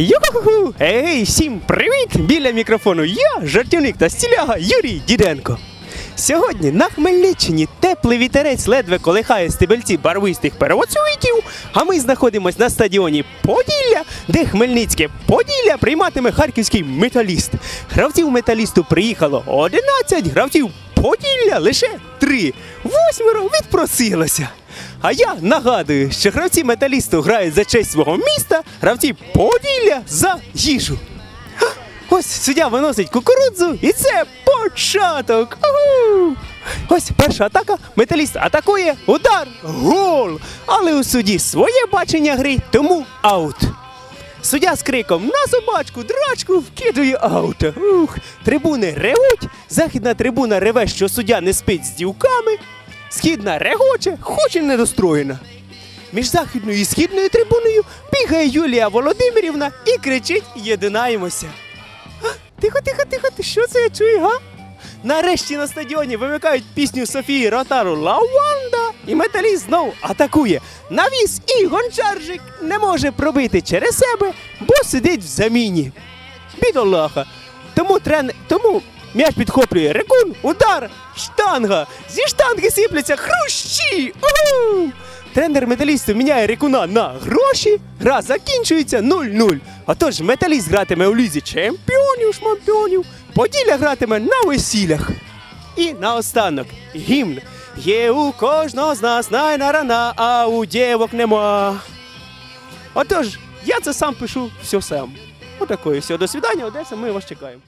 Йоху! Ей, всім привіт! Біля мікрофону я, жартівник та стіляга Юрій Діденко. Сьогодні на Хмельниччині теплий вітерець ледве колихає стебельці барвистих первоцвітів, а ми знаходимося на стадіоні Поділля, де Хмельницьке Поділля прийматиме харківський металіст. Гравців металісту приїхало 11, гравців Поділля лише 3. Восьмеро відпросилося. А я нагадую, що гравці металісту грають за честь свого міста, гравці Поділля за їжу. Ось суддя виносить кукурудзу, і це початок. Ось перша атака. Металіст атакує, удар, гол. Але у суді своє бачення гри, тому аут. Суддя з криком на собачку, драчку вкидує аут. Ух, трибуни ревуть, західна трибуна реве, що суддя не спить з дівками. Східна регоче, хоч і недостроєна. Між західною і східною трибуною бігає Юлія Володимирівна і кричить Єдинаємося. Тихо, тихо, тихо, ти що це я чую, га? Нарешті на стадіоні вимикають пісню Софії Ротару Лаванда, і металіст знову атакує. Навіс і гончаржик не може пробити через себе, бо сидить в заміні. Бідолаха. Тому трен... тому м'яч підхоплює рекун, удар, штанга. Зі штанги сипляться хрущі. Тренер металісту міняє рекуна на гроші. Гра закінчується 0-0. Отож, металіст гратиме у лізі чемпіонів шмампіонів, Поділля гратиме на весіллях. І наостанок гімн. Є у кожного з нас найнарана, а у дівок нема. Отож, я це сам пишу все сам. Отакої все. До свидання, Одеса, ми вас чекаємо.